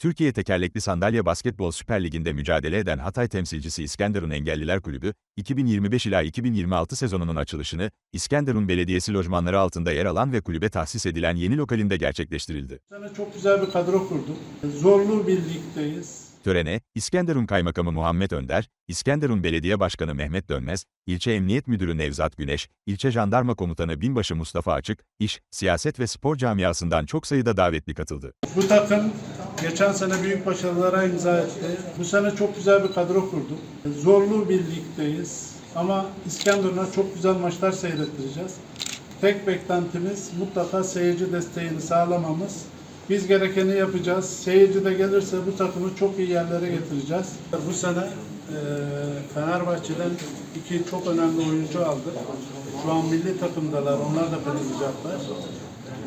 Türkiye Tekerlekli Sandalye Basketbol Süper Ligi'nde mücadele eden Hatay temsilcisi İskenderun Engelliler Kulübü, 2025 ila 2026 sezonunun açılışını, İskenderun Belediyesi lojmanları altında yer alan ve kulübe tahsis edilen yeni lokalinde gerçekleştirildi. Sene çok güzel bir kadro kurduk. Zorlu bir ligdeyiz. Törene, İskenderun Kaymakamı Muhammed Önder, İskenderun Belediye Başkanı Mehmet Dönmez, İlçe Emniyet Müdürü Nevzat Güneş, İlçe Jandarma Komutanı Binbaşı Mustafa Açık, iş, siyaset ve spor camiasından çok sayıda davetli katıldı. Bu takım geçen sene büyük başarılara imza etti. Bu sene çok güzel bir kadro kurduk. Zorlu bir ligdeyiz. Ama İskenderun'a çok güzel maçlar seyrettireceğiz. Tek beklentimiz mutlaka seyirci desteğini sağlamamız. Biz gerekeni yapacağız. Seyirci de gelirse bu takımı çok iyi yerlere getireceğiz. Bu sene eee, Fenerbahçe'den iki çok önemli oyuncu aldık. Şu an milli takımdalar. Onlar da katılacaklar.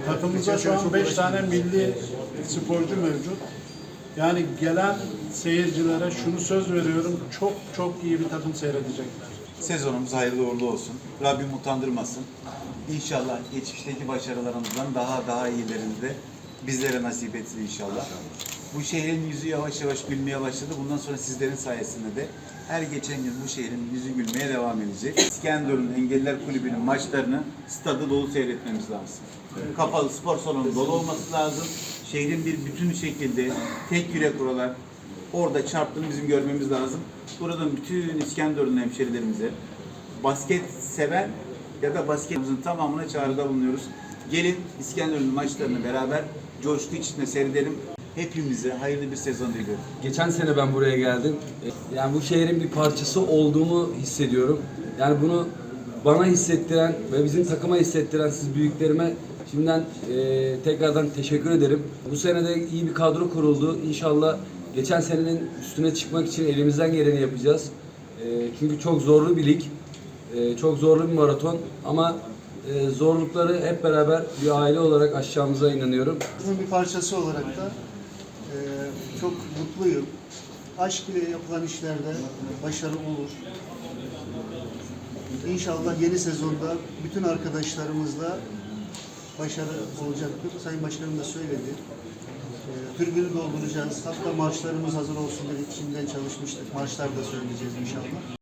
Takımımızda şu an 5 tane milli sporcu mevcut. Yani gelen seyircilere şunu söz veriyorum. Çok çok iyi bir takım seyredecekler. Sezonumuz hayırlı uğurlu olsun. Rabbim utandırmasın. İnşallah geçmişteki başarılarımızdan daha daha iyilerini de bizlere nasip etsin inşallah. Bu şehrin yüzü yavaş yavaş gülmeye başladı. Bundan sonra sizlerin sayesinde de her geçen gün bu şehrin yüzü gülmeye devam edecek. İskenderun Engelliler Kulübü'nün maçlarını stadı dolu seyretmemiz lazım. Kapalı spor salonu dolu olması lazım. Şehrin bir bütün şekilde tek yürek olarak orada çarptığını bizim görmemiz lazım. Buradan bütün İskenderun hemşerilerimize basket seven ya da basketimizin tamamına çağrıda bulunuyoruz. Gelin İskenderun maçlarını beraber coşku içinde seyredelim. Hepimize hayırlı bir sezon diliyorum. Geçen sene ben buraya geldim. E, Yani bu şehrin bir parçası olduğumu hissediyorum. Yani bunu bana hissettiren ve bizim takıma hissettiren siz büyüklerime şimdiden e, tekrardan teşekkür ederim. Bu sene de iyi bir kadro kuruldu. İnşallah geçen senenin üstüne çıkmak için elimizden geleni yapacağız. E, çünkü çok zorlu bir lig. E, çok zorlu bir maraton ama e, zorlukları hep beraber bir aile olarak aşacağımıza inanıyorum. Bunun bir parçası olarak da e, çok mutluyum. Aşk ile yapılan işlerde başarı olur. İnşallah yeni sezonda bütün arkadaşlarımızla başarı olacaktır. Sayın Başkanım da söyledi. E, tribünü dolduracağız. Hatta marşlarımız hazır olsun dedik. Şimdiden çalışmıştık. Marşlar da söyleyeceğiz inşallah.